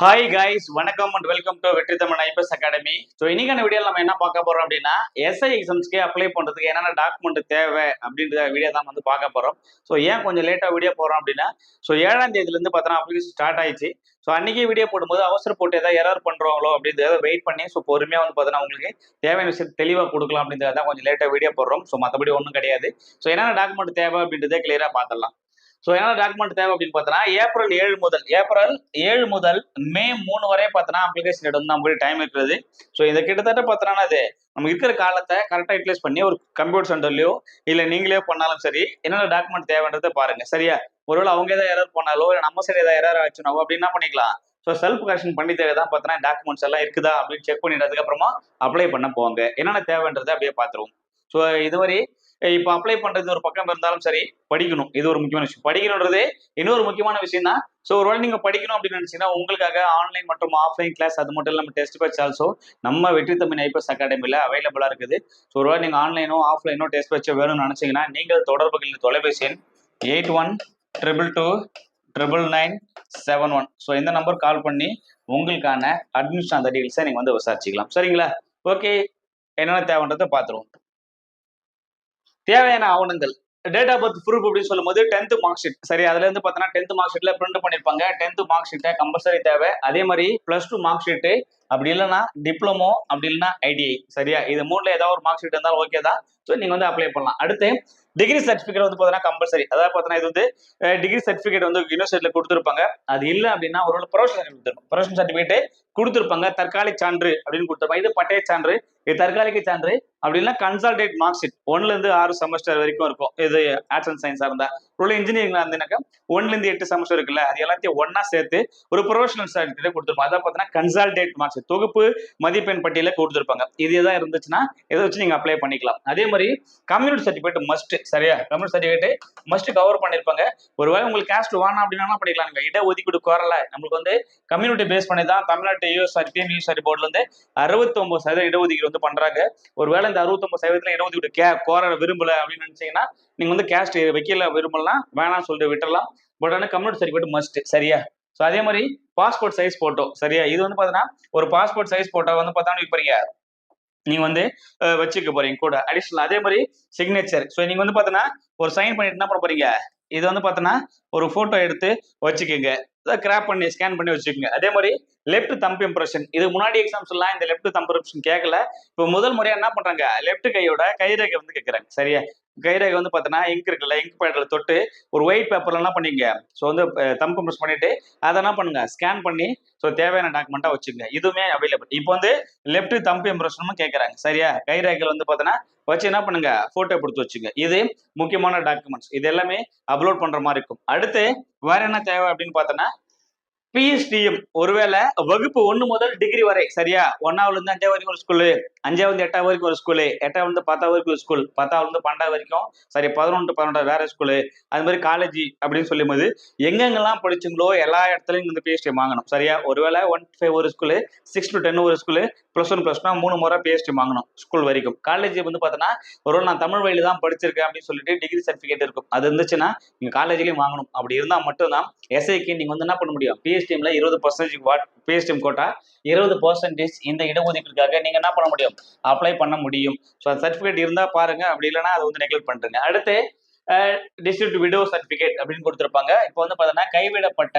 Hi guys வணக்கம் and welcome to Vetri Tamil IPS academy so இன்னைக்கான வீடியோவில் நம்ம என்ன பார்க்க போறோம் அப்படின்னா எஸ்ஐ எக்ஸாம்ஸ்க்கு அப்ளை பண்றதுக்கு என்னென்ன டாக்குமெண்ட் தேவை அப்படின்ற வீடியோ தான் வந்து பார்க்க போறோம். ஸோ ஏன் கொஞ்சம் லேட்டாக வீடியோ போறோம் அப்படின்னா ஸோ ஏழாம் தேதியிலேருந்து பார்த்தோன்னா அப்ளிகேஷன் ஸ்டார்ட் ஆயிடுச்சு. ஸோ அன்னைக்கே வீடியோ போடும்போது அவசர போட்டு ஏதாவது எரர் பண்ணுறாங்களோ அப்படின்றத வெயிட் பண்ணி ஸோ பொறுமையாக வந்து பார்த்தீங்கன்னா உங்களுக்கு தேவையான விஷயம் தெளிவாக கொடுக்கலாம் அப்படின்றத தான் கொஞ்சம் லேட்டாக வீடியோ போடுறோம். ஸோ மற்றபடி ஒன்றும் கிடையாது. ஸோ என்னென்ன டாக்குமெண்ட் தேவை அப்படின்றத கிளியராக பார்த்துடலாம். ஸோ என்ன டாக்குமெண்ட் தேவை அப்படின்னு பார்த்தோன்னா ஏப்ரல் ஏழு முதல் ஏப்ரல் ஏழு முதல் மே மூணு வரை பார்த்தோன்னா அப்ளிகேஷன் எடுத்து நம்மளுக்கு டைம் இருக்கிறது. ஸோ இதை கிட்டத்தட்ட பார்த்தோன்னா அது நம்ம இருக்கிற காலத்தை கரெக்டாக யூட்டிலைஸ் பண்ணி ஒரு கம்ப்யூட்டர் சென்டர்லையோ இல்லை நீங்களே பண்ணாலும் சரி என்னென்ன டாக்குமெண்ட் தேவைன்றதை பாருங்க. சரியா? ஒருவேளை அவங்க ஏதாவது எரர் பண்ணாலோ இல்லை நம்ம சரி ஏதாவது எரர் ஆச்சுனாவோ அப்படி என்ன பண்ணிக்கலாம்? ஸோ செல்ஃப் கரெக்ஷன் பண்ணி தேவை தான் பார்த்தோன்னா டாக்குமெண்ட்ஸ் எல்லாம் இருக்குதா அப்படின்னு செக் பண்ணிட்டதுக்கு அப்புறமா அப்ளை பண்ண போவாங்க. என்னென்ன தேவைன்றதை அப்படியே பார்த்துருவோம். ஸோ இதுவரை இப்போ அப்ளை பண்றது ஒரு பக்கம் இருந்தாலும் சரி படிக்கணும். இது ஒரு முக்கியமான விஷயம். படிக்கணுன்றது இன்னொரு முக்கியமான விஷயம் தான் ஸோ ஒருவேளை நீங்க படிக்கணும் அப்படின்னு நினைச்சீங்கன்னா உங்களுக்காக ஆன்லைன் மற்றும் ஆஃப்லைன் கிளாஸ் அது மட்டும் இல்லாமல் டெஸ்ட் பேட்ச் ஆல்சோ நம்ம வெற்றி தமிழ் ஐபிஎஸ் அகாடமியில் அவைலபிளா இருக்குது. ஸோ ஒருவேளை நீங்க ஆன்லைனோ ஆஃப்லைனோ டெஸ்ட் பேட்சோ வேணும்னு நினைச்சீங்கன்னா நீங்கள் தொடர்பு கொள்ளும் தொலைபேசி எண் eight one triple two triple nine seven one so இந்த நம்பர் கால் பண்ணி உங்களுக்கான அட்மிஷன் அந்த டீல்ஸை நீங்கள் வந்து விசாரிச்சுக்கலாம். சரிங்களா? ஓகே என்னென்ன தேவைன்றதை பார்த்துருவோம். தேவையான ஆவணங்கள். டேட் ஆஃப் பர்த் ப்ரூஃப் அப்படின்னு சொல்லும்போது டென்த் மார்க் ஷீட் சரி அதுல இருந்து பார்த்தோன்னா டென்த் மார்க் ஷீட்ல பிரிண்ட் பண்ணிருப்பாங்க. டென்த் மார்க் ஷீட்டை கம்பல்சரி தேவை. அதே மாதிரி பிளஸ் டூ மார்க் ஷீட்டு அப்படி இல்லைன்னா டிப்ளமோ அப்படி இல்லைன்னா ஐடிஐ சரியா? இது மூணுல ஏதாவது ஒரு மார்க் ஷீட் இருந்தாலும் ஓகே தான். ஸோ நீங்க வந்து அப்ளை பண்ணலாம். அடுத்து டிகிரி சர்டிஃபிகேட் வந்து பார்த்தீங்கன்னா கம்பல்சரி அதாவது பார்த்தீங்கன்னா இது வந்து டிகிரி சர்டிஃபிகேட் வந்து யூனிவர்சிட்டியில் கொடுத்துருப்பாங்க. அது இல்லை அப்படின்னா ஒரு ப்ரொஃபஷனல் சர்டிஃபிகேட் ப்ரொஃபஷனல் சர்டிஃபிகேட் கொடுத்துருப்பாங்க. தற்காலிக சான்று அப்படின்னு கொடுத்துருப்பாங்க. இது பட்டய சான்று இது தற்காலிக சான்று. அப்படி இல்லைன்னா மார்க் ஷீட் ஒன்னுல இருந்து ஆறு செமஸ்டர் வரைக்கும் இருக்கும். இது ஆர்ட்ஸ் அண்ட் சயின்ஸா இருந்தா. ஒரு இன்ஜினியரிங்ல இருந்தீங்கன்னாக்கா ஒன்ல இருந்து எட்டு செமஸ்டர் இருக்குல்ல அது எல்லாத்தையும் ஒன்னா சேர்த்து ஒரு ப்ரொஃபஷனல் சர்டிஃபிகேட் கொடுத்துருப்பாங்க. அதான் பார்த்தீங்கன்னா கன்சால்டேட் மார்க்ஸ் தொகுப்பு மதிப்பெண் பட்டியல கொடுத்துருப்பாங்க. இது எதாவது இருந்துச்சுன்னா இதை வச்சு நீங்க அப்ளை பண்ணிக்கலாம். அதே மாதிரி கம்யூனிட்டி சர்டிஃபிகேட் மஸ்ட் சரியா? கம்யூனிட்டி சர்டிஃபிகேட் மஸ்ட் கவர் பண்ணிருப்பாங்க. ஒருவேளை உங்களுக்கு கேஸ்ட் வேணாம் அப்படின்னா பண்ணிக்கலாம்? நீங்க இட ஒதுக்கீடு கோரல. நம்மளுக்கு வந்து கம்யூனிட்டி பேஸ் பண்ணி தான் தமிழ்நாட்டு யூஎஸ்ஆர் டிஎன்யூஎஸ்ஆர் போர்டுல இருந்து அறுபத்தி ஒன்பது சதவீதம் இடஒதுக்கீடு வந்து பண்றாங்க. ஒருவேளை இந்த அறுபத்தொன்பது சதவீதத்துல இடஒதுக்கீடு கே கோர விரும்பல அப்படின்னு நினைச்சீங்கன்னா நீங்க வந்து கேஸ்ட் வைக்கல விரும்பலாம் வேணாம்னு சொல்லிட்டு விட்டுறலாம். பட் ஆனால் கம்யூனிட்டி சர்டிஃபிகேட் மஸ்ட் சரியா? ஸோ அதே மாதிரி பாஸ்போர்ட் சைஸ் போட்டோ சரியா? இது வந்து பார்த்தீங்கன்னா ஒரு பாஸ்போர்ட் சைஸ் போட்டோ வந்து பார்த்தோன்னா இப்போ நீங்க நீங்க வந்து வச்சுக்க போறீங்க கூட. அடிஷனல் அதே மாதிரி சிக்னேச்சர் ஸோ நீங்க வந்து பார்த்தீங்கன்னா ஒரு சைன் பண்ணிட்டு என்ன பண்ண போறீங்க? இது வந்து பார்த்தோன்னா ஒரு ஃபோட்டோ எடுத்து வச்சுக்கோங்க. கிராப் பண்ணி ஸ்கேன் பண்ணி வச்சுக்கோங்க. அதே மாதிரி லெஃப்ட் தம்ப் இம்ப்ரெஷன் இது முன்னாடி எக்ஸாம்ஸ் எல்லாம் இந்த லெஃப்ட் தம்ப் இம்ப்ரெஷன் கேட்கல இப்போ முதல் முறையாக என்ன பண்றாங்க? லெஃப்ட் கையோட கைரேகை வந்து கேட்கறாங்க சரியா? கைரேகை வந்து பார்த்தோன்னா இங்க் இருக்குல்ல இங்க் பேடில் தொட்டு ஒரு ஒயிட் பேப்பர்ல என்ன பண்ணீங்க? ஸோ வந்து தம்ப் கம்ப்ரஸ் பண்ணிட்டு அதை என்ன பண்ணுங்க? ஸ்கேன் பண்ணி ஸோ தேவையான டாக்குமெண்ட்டாக வச்சுங்க. இதுவுமே அவைலபிள் இப்போ வந்து லெஃப்ட் தம்ப் இம்ப்ரெஷனும் கேட்குறாங்க சரியா? கைரேகைகள் வந்து பார்த்தோன்னா வச்சு என்ன பண்ணுங்க? ஃபோட்டோ கொடுத்து வச்சுங்க. இது முக்கியமான டாக்குமெண்ட்ஸ் இது எல்லாமே அப்லோட் பண்ணுற மாதிரி இருக்கும். அடுத்து வேற என்ன தேவை அப்படின்னு பார்த்தோன்னா பிஎஸ்டிஎம் ஒருவேளை வகுப்பு ஒன்று முதல் டிகிரி வரை சரியா? ஒன்னாவதுல இருந்து அஞ்சாவது வரைக்கும் ஒரு ஸ்கூலு அஞ்சாவது எட்டாவது வரைக்கும் ஒரு ஸ்கூலு எட்டாவது இருந்து பத்தாவது வரைக்கும் ஒரு ஸ்கூல் பத்தாவது இருந்து பன்னெண்டாவது வரைக்கும் சரி பதினொன்று பன்னெண்டாவது வேற ஸ்கூலு அது மாதிரி காலேஜ் அப்படின்னு சொல்லும் போது எங்கெங்கெல்லாம் படிச்சுங்களோ எல்லா இடத்துலையும் இந்த பிஎஸ்டி வாங்கணும் சரியா? ஒருவேளை ஒன் ஃபைவ் ஒரு ஸ்கூலு சிக்ஸ் டு டென் ஒரு ஸ்கூலு ப்ளஸ் ஒன் ப்ளஸ் மூணு முறை பிஎஸ்டி வாங்கணும் ஸ்கூல் வரைக்கும். காலேஜ் வந்து பார்த்தோன்னா ஒரு நான் தமிழ் வழியில தான் படிச்சிருக்கேன் அப்படின்னு சொல்லிட்டு டிகிரி சர்டிஃபிகேட் இருக்கும். அது இருந்துச்சுன்னா நீங்கள் காலேஜ்லேயும் வாங்கணும். அப்படி இருந்தால் மட்டும்தான் எஸ்ஐக்கு நீங்கள் வந்து என்ன பண்ண முடியும்? பிஎஸ்டிஎம்ல இருபது பர்சன்டேஜ் வாட் பிஎஸ்டிஎம் கோட்டா இருபது பர்சன்டேஜ் இந்த இடஒதுக்கீடுக்காக நீங்க என்ன பண்ண முடியும்? அப்ளை பண்ண முடியும். ஸோ அந்த சர்டிஃபிகேட் இருந்தா பாருங்க. அப்படி இல்லைன்னா அதை வந்து நெக்லெக்ட் பண்றீங்க அடுத்து டிஸ்ட்ரிக்ட் விடோ சர்டிஃபிகேட் அப்படின்னு கொடுத்துருப்பாங்க. இப்போ வந்து பார்த்தீங்கன்னா கைவிடப்பட்ட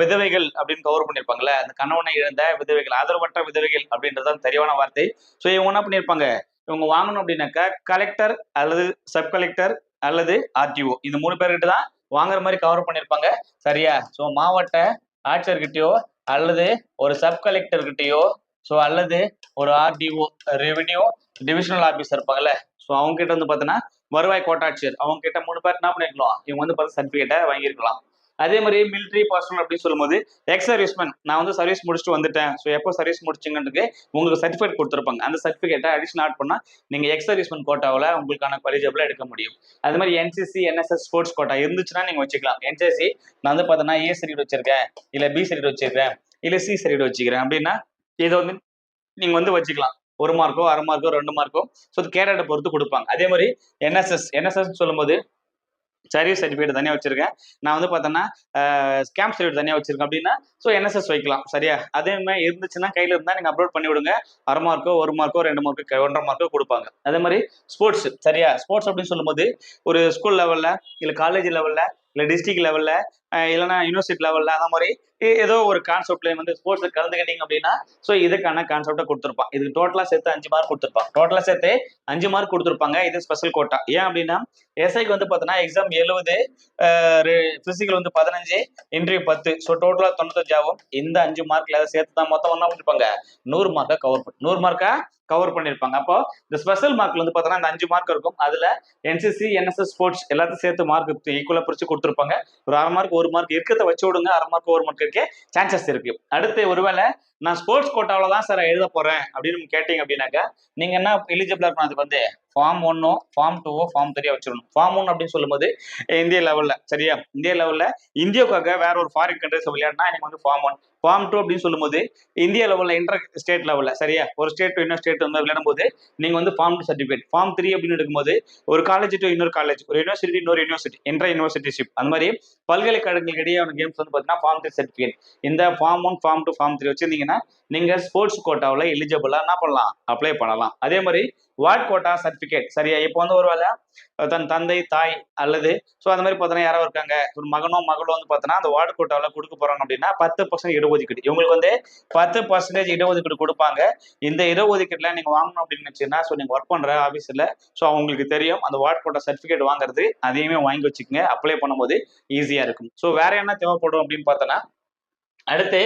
விதவைகள் அப்படின்னு கவர் பண்ணியிருப்பாங்கல்ல. அந்த கணவனை இழந்த விதவைகள் ஆதரவற்ற விதவைகள் அப்படின்றது தான் வார்த்தை. ஸோ இவங்க என்ன பண்ணியிருப்பாங்க? இவங்க வாங்கணும் அப்படின்னாக்கா கலெக்டர் அல்லது சப் கலெக்டர் அல்லது ஆர்டிஓ இந்த மூணு பேர்கிட்ட தான் வாங்குற மாதிரி கவர் பண்ணியிருப்பாங்க. சரியா? ஸோ மாவட்ட ஆட்சியர்கிட்டயோ அல்லது ஒரு சப் கலெக்டர்கிட்டயோ ஸோ அல்லது ஒரு ஆர்டிஓ ரெவென்யூ டிவிஷனல் ஆஃபீஸர் இருப்பாங்கல்ல ஸோ அவங்க கிட்ட வந்து பார்த்தீங்கன்னா வருவாய் கோட்டாட்சியர் அவங்க கிட்ட மூணு பேர் என்ன பண்ணிருக்கலாம்? இவங்க வந்து பார்த்து சர்டிஃபிகேட்டை வாங்கியிருக்கலாம். அதே மாதிரி மிலிட்ரி பர்சனல் அப்படின்னு சொல்லும்போது எக்ஸ் சர்வீஸ்மேன் நான் வந்து சர்வீஸ் முடிச்சுட்டு வந்துட்டேன். ஸோ எப்போ சர்வீஸ் முடிச்சிங்கன்றதுக்கு உங்களுக்கு சர்டிஃபிகேட் கொடுத்துருப்பாங்க. அந்த சர்டிஃபிகேட்டை அடிஷனல் ஆட் பண்ணால் நீங்கள் எக்ஸ் சர்வீஸ்மேன் கோட்டாவில் உங்களுக்கான குவாலிஜபிளாக எடுக்க முடியும். அது மாதிரி என்சிசி என்எஸ்எஸ் ஸ்போர்ட்ஸ் கோட்டா இருந்துச்சுன்னா நீங்கள் வச்சுக்கலாம். என்சிசி நான் வந்து பார்த்தோன்னா ஏ சர்டிஃபிகேட் வச்சிருக்கேன். இல்லை பி சர்டிஃபிகேட் வச்சிருக்கேன். இல்லை சி சர்டிஃபிகேட் வச்சுக்கிறேன். அப்படின்னா இதை வந்து நீங்கள் வந்து வச்சுக்கலாம். ஒரு மார்க்கோ அரை மார்க்கோ ரெண்டு மார்க்கோ ஸோ கேரட்டை பொறுத்து கொடுப்பாங்க. அதே மாதிரி என்எஸ்எஸ் என்எஸ்எஸ் சொல்லும்போது சர்வீஸ் சர்டிஃபிகேட் தனியாக வச்சிருக்கேன். நான் வந்து பார்த்தோன்னா ஸ்கேம் சர்டிஃபிகேட் தனியாக வச்சிருக்கேன் அப்படின்னா ஸோ என்எஸ்எஸ் வைக்கலாம். சரியா? அதே மாதிரி இருந்துச்சுன்னா கையில் இருந்தால் நீங்கள் அப்லோட் பண்ணி விடுங்க. அரை மார்க்கோ ஒரு மார்க்கோ ரெண்டு மார்க்கோ ஒன்றரை மார்க்கோ கொடுப்பாங்க. அதே மாதிரி ஸ்போர்ட்ஸ் சரியா? ஸ்போர்ட்ஸ் அப்படின்னு சொல்லும்போது ஒரு ஸ்கூல் லெவலில் இல்லை காலேஜ் லெவலில் இல்லை டிஸ்ட்ரிக்ட் லெவலில் இல்லைன்னா யூனிவர்சிட்டி லெவலில் அந்த மாதிரி ஏதோ ஒரு கான்செப்ட்ல வந்து ஸ்போர்ட்ஸில் கலந்துக்கிட்டீங்க அப்படின்னா ஸோ இதுக்கான கான்செப்டை கொடுத்துருப்பான் இதுக்கு டோட்டலாக சேர்த்து அஞ்சு மார்க் கொடுத்துருப்பான் டோட்டலாக சேர்த்து அஞ்சு மார்க் கொடுத்துருப்பாங்க. இது ஸ்பெஷல் கோட்டா ஏன் அப்படின்னா எஸ்ஐக்கு வந்து பார்த்தோன்னா எக்ஸாம் எழுபது ஃபிசிக்கல் வந்து பதினஞ்சு இன்டர்வியூ பத்து. ஸோ டோட்டலாக தொண்ணூத்தஞ்சாகும் இந்த அஞ்சு மார்க்ல சேர்த்து தான் மொத்தம் ஒன்றா பண்ணிருப்பாங்க நூறு மார்க்கை கவர் நூறு மார்க்கா கவர் பண்ணியிருப்பாங்க அப்போ இந்த ஸ்பெஷல் மார்க்ல வந்து பார்த்தோன்னா இந்த அஞ்சு மார்க் இருக்கும். அதுல என்சிசி என்எஸ்எஸ் ஸ்போர்ட்ஸ் எல்லாத்தையும் சேர்த்து மார்க் ஈக்குவலா பிரிச்சு கொடுத்துருப்பாங்க. ஒரு அரை மார்க் ஒரு மார்க் இருக்கிறத வச்சு விடுங்க. அரை மார்க் ஒரு மார்க் இருக்கே சான்சஸ் இருக்கு. அடுத்து ஒருவேளை நான் ஸ்போர்ட்ஸ் கோட்டாவில தான் சார் எழுத போறேன் அப்படின்னு கேட்டீங்க அப்படின்னாக்கா நீங்க என்ன எலிஜிபிளா இருக்கணும் அதுக்கு வந்து? ஃபார்ம் ஒன்னோ ஃபார்ம் டூவோ ஃபார்ம் த்ரீயோ வச்சிடணும் ஃபார்ம் ஒன் அப்படின்னு சொல்லும்போது இந்திய லெவலில் சரியா? இந்திய லெவலில் இந்தியாவுக்காக வேற ஒரு ஃபாரின் கண்ட்ரிஸ் விளையாடினா எனக்கு வந்து ஃபார்ம் ஒன் ஃபார்ம் டூ அப்படின்னு சொல்லும்போது இந்திய லெவலில் இன்டர் ஸ்டேட் லெவலில் சரியா? ஒரு ஸ்டேட் டு இன்னொரு ஸ்டேட் வந்து விளையாடும் போது நீங்கள் வந்து form two certificate form three அப்படின்னு எடுக்கும்போது ஒரு காலேஜ் டு இன்னொரு காலேஜ் ஒரு யூனிவர்சிட்டி இன்னொரு யூனிவர்சிட்டி இன்டர் யூனிவர்சிட்டிஷிப் அந்த மாதிரி பல்கலைக்கழகங்களுக்கு இடையே கேம்ஸ் வந்து பார்த்தீங்கன்னா ஃபார்ம் த்ரீ சர்டிஃபிகேட் இந்த form one form two form three வச்சிருந்தீங்கன்னா நீங்க ஸ்போர்ட்ஸ் கோட்டாவில் எலிஜிபிளா என்ன பண்ணலாம்? அப்ளை பண்ணலாம். அதே மாதிரி வார்ட் கோட்டா சர்டிஃபிகேட் சரியா? இப்போ வந்து ஒரு வேலை தன் தந்தை தாய் அல்லது ஸோ அந்த மாதிரி பார்த்தோன்னா யாரோ இருக்காங்க. ஒரு மகனோ மகளோ வந்து பார்த்தோன்னா அந்த வார்டு கோட்டாவில் கொடுக்க போறாங்க அப்படின்னா பத்து பர்சன்ட் இடஒதுக்கீடு. இவங்களுக்கு வந்து பத்து பர்சன்டேஜ் இடஒதுக்கீடு கொடுப்பாங்க. இந்த இடஒதுக்கீடுல நீங்க வாங்கணும் அப்படின்னு நினைச்சீங்கன்னா ஸோ நீங்க ஒர்க் பண்ற ஆஃபீஸில் ஸோ அவங்களுக்கு தெரியும். அந்த வார்டு கோட்டா சர்டிஃபிகேட் வாங்குறது அதையுமே வாங்கி வச்சுக்கோங்க. அப்ளை பண்ணும்போது ஈஸியா இருக்கும். ஸோ வேற என்ன தேவைப்படும் அப்படின்னு பார்த்தோன்னா அடுத்து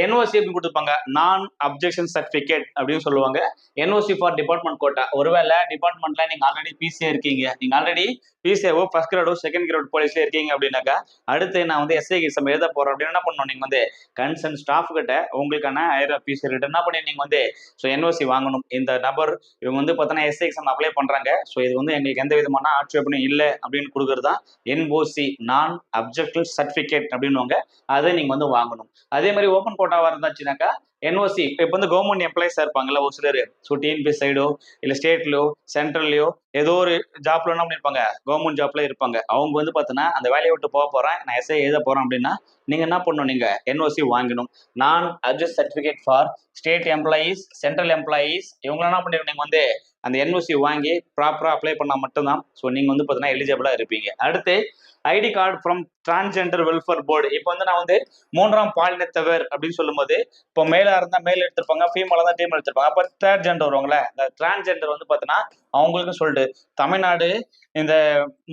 என்ஓசி எப்படி கொடுத்துருப்பாங்க. நான் அப்ஜெக்ஷன் சர்டிஃபிகேட் அப்படின்னு சொல்லுவாங்க. என்ஓசி ஃபார் டிபார்ட்மெண்ட் கோட்டா ஒருவேளை டிபார்ட்மெண்ட்ல நீங்க ஆல்ரெடி பிசிஏ இருக்கீங்க. நீங்க ஆல்ரெடி பிசிஏவோ ஃபர்ஸ்ட் கிரேடோ செகண்ட் கிரேட் போலீஸ்ல இருக்கீங்க அப்படின்னாக்கா அடுத்து நான் வந்து எஸ்ஐ எக்ஸாம் எழுத போறேன் அப்படின்னு என்ன பண்ணணும் நீங்க வந்து கன்சர்ன் ஸ்டாஃப் கிட்ட உங்களுக்கான ஹையர் பிசிஏ கிட்ட என்ன பண்ணி நீங்க வந்து ஸோ என்ஓசி வாங்கணும். இந்த நபர் இவங்க வந்து பார்த்தோன்னா எஸ்ஐ எக்ஸாம் அப்ளை பண்றாங்க. ஸோ இது வந்து எங்களுக்கு எந்த விதமான ஆட்சேபனையும் இல்லை அப்படின்னு கொடுக்குறது தான் என்ஓசி நான் அப்ஜெக்டிவ் சர்டிஃபிகேட் அப்படின்னுவாங்க. அதை நீங்க வந்து வாங்கணும். அதே மாதிரி ஓப்பன் கோட்டாவாக இருந்தாச்சுனாக்கா என்ஓசி இப்போ வந்து கவர்மெண்ட் எம்ப்ளாயிஸாக இருப்பாங்கல்ல ஒரு சிலர். ஸோ டிஎன்பி சைடோ இல்லை ஸ்டேட்லையோ சென்ட்ரல்லையோ ஏதோ ஒரு ஜாப்ல என்ன பண்ணிருப்பாங்க? கவர்மெண்ட் ஜாப்ல இருப்பாங்க. அவங்க வந்து பார்த்தோன்னா அந்த வேலையை விட்டு போக போறேன் நான் எஸ்ஐ எழுத போறேன் அப்படின்னா நீங்க என்ன பண்ணணும்? நீங்க என்ஓசி வாங்கணும். நான் adjust certificate for state employees central employees இவங்க என்ன பண்ணிருக்கீங்க வந்து அந்த என்ஓசி வாங்கி ப்ராப்பராக அப்ளை பண்ணால் மட்டும்தான். ஸோ நீங்கள் வந்து பார்த்தீங்கன்னா எலிஜிபிளாக இருப்பீங்க. அடுத்து ID card from transgender welfare board இப்போ வந்து நான் வந்து மூன்றாம் பாலினத்தவர் அப்படின்னு சொல்லும்போது இப்போ மேலாக இருந்தால் மேல் எடுத்திருப்பாங்க ஃபீமேலாக தான் டீம் எடுத்திருப்பாங்க. அப்போ தேர்ட் ஜெண்டர் வருவாங்களே இந்த டிரான்ஸ்ஜெண்டர் வந்து பார்த்தீங்கன்னா அவங்களுக்கும் சொல்லிட்டு தமிழ்நாடு இந்த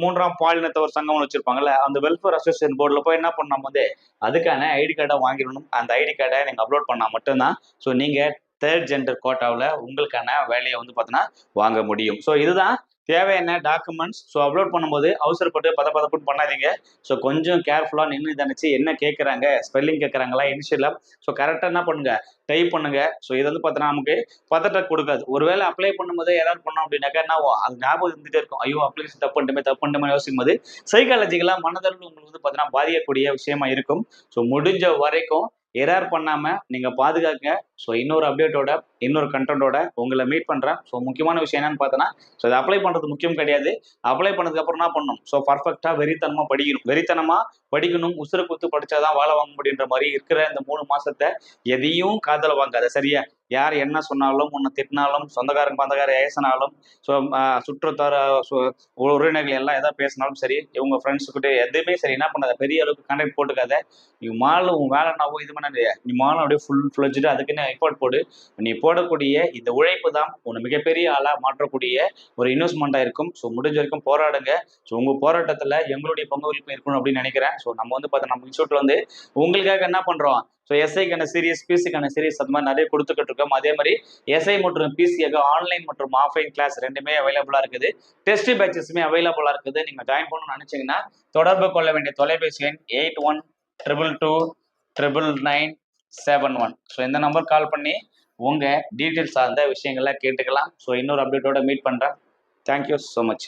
மூன்றாம் பாலினத்தவர் சங்கம் வச்சிருப்பாங்கல்ல அந்த வெல்ஃபேர் அசோசியேஷன் போர்டில் போய் என்ன பண்ணோம் வந்து அதுக்கான ஐடி கார்டை வாங்கிடணும். அந்த ஐடி கார்டை நீங்கள் அப்லோட் பண்ணால் மட்டும்தான். ஸோ நீங்கள் தேர்ட் ஜெண்டர் கோட்டாவில் உங்களுக்கான வேலையை வந்து பார்த்தீங்கன்னா வாங்க முடியும். ஸோ இதுதான் தேவையான டாக்குமெண்ட்ஸ் ஸோ அப்லோட் பண்ணும்போது அவசரப்பட்டு பத பதப்புன்னு பண்ணாதீங்க. ஸோ கொஞ்சம் கேர்ஃபுல்லாக நின்று தனிச்சு என்ன கேட்குறாங்க ஸ்பெல்லிங் கேட்குறாங்களா இனிஷியலாக ஸோ கரெக்டாக என்ன பண்ணுங்க? டைப் பண்ணுங்க. ஸோ இது வந்து பார்த்தீங்கன்னா நமக்கு பதட்ட கொடுக்காது. ஒருவேளை அப்ளை பண்ணும்போது ஏதாவது பண்ணோம் அப்படின்னாக்கா என்ன ஆகும்? அது ஞாபகம் இருந்துகிட்டே இருக்கும். ஐயோ அப்ளிகேஷன் தப்பு பண்ணிட்டுமே தப்பு யோசிக்கும் போது சைக்காலஜிக்கலாக மனதளவில் உங்களுக்கு வந்து பார்த்தீங்கன்னா பாதிக்கக்கூடிய விஷயமா இருக்கும். ஸோ முடிஞ்ச வரைக்கும் எரார் பண்ணாம நீங்க பாதுகாக்க ஸோ இன்னொரு அப்டேட்டோட இன்னொரு கண்டென்ட்டோட உங்களை மீட் பண்றேன். ஸோ முக்கியமான விஷயம் என்னன்னு பார்த்தோன்னா ஸோ இதை அப்ளை பண்றது முக்கியம் கிடையாது. அப்ளை பண்ணதுக்கு அப்புறம் என்ன பண்ணணும்? ஸோ பர்ஃபெக்டா வெறித்தனமா படிக்கணும். வெறித்தனமா படிக்கணும். உசுர குத்து படிச்சாதான் வாழ வாங்க முடியுன்ற மாதிரி இருக்கிற இந்த மூணு மாசத்தை எதையும் காதல வாங்காத சரியா? யார் என்ன சொன்னாலும் உன்னை திட்டினாலும் சொந்தக்காரங்க பந்தக்கார ஏசினாலும் ஸோ சுற்றத்தார சு- உறவினர்கள் எல்லாம் எதாவது பேசினாலும் சரி இவங்க ஃப்ரெண்ட்ஸுக்கிட்ட எதுவுமே சரி என்ன பண்ணாத பெரிய அளவுக்கு கண்டக்ட் போட்டுக்காத. நீ மாலும் உன் வேலை என்னவோ இது பண்ண நீ மாலும் அப்படியே ஃபுல் ஃப்ளெஜ்டு அதுக்குன்னு எஃபோர்ட் போடு. நீ போடக்கூடிய இந்த உழைப்பு தான் உன்னை மிகப்பெரிய ஆளாக மாற்றக்கூடிய ஒரு இன்வெஸ்ட்மெண்ட்டாக இருக்கும். ஸோ முடிஞ்ச வரைக்கும் போராடுங்க. ஸோ உங்கள் போராட்டத்தில் எங்களுடைய பங்களிப்பு இருக்கணும் அப்படின்னு நினைக்கிறேன். ஸோ நம்ம வந்து பார்த்தா நம்ம இன்ஸ்டியூட்டில் வந்து உங்களுக்காக என்ன பண்ணுறோம் ஸோ எஸ்ஐக்கான சீரியஸ் பிசிக்கான சீரியஸ் அது மாதிரி நிறைய கொடுத்துக்கிட்டு இருக்கோம். அதே மாதிரி எஸ்ஐ மற்றும் பிசிக்காக ஆன்லைன் மற்றும் ஆஃப்லைன் கிளாஸ் ரெண்டுமே அவைலபிளாக இருக்குது. டெஸ்ட் பேச்சஸுமே அவைலபிளாக இருக்குது. நீங்கள் ஜாயின் பண்ணணும்னு நினச்சிங்கன்னா தொடர்பு கொள்ள வேண்டிய தொலைபேசி எண் eight one triple two triple nine seven one so இந்த நம்பர் கால் பண்ணி உங்கள் டீட்டெயில்ஸ் சார்ந்த விஷயங்களை கேட்டுக்கலாம். ஸோ இன்னொரு அப்டேட்டோட மீட் பண்ணுறேன் தேங்க்யூ ஸோ மச்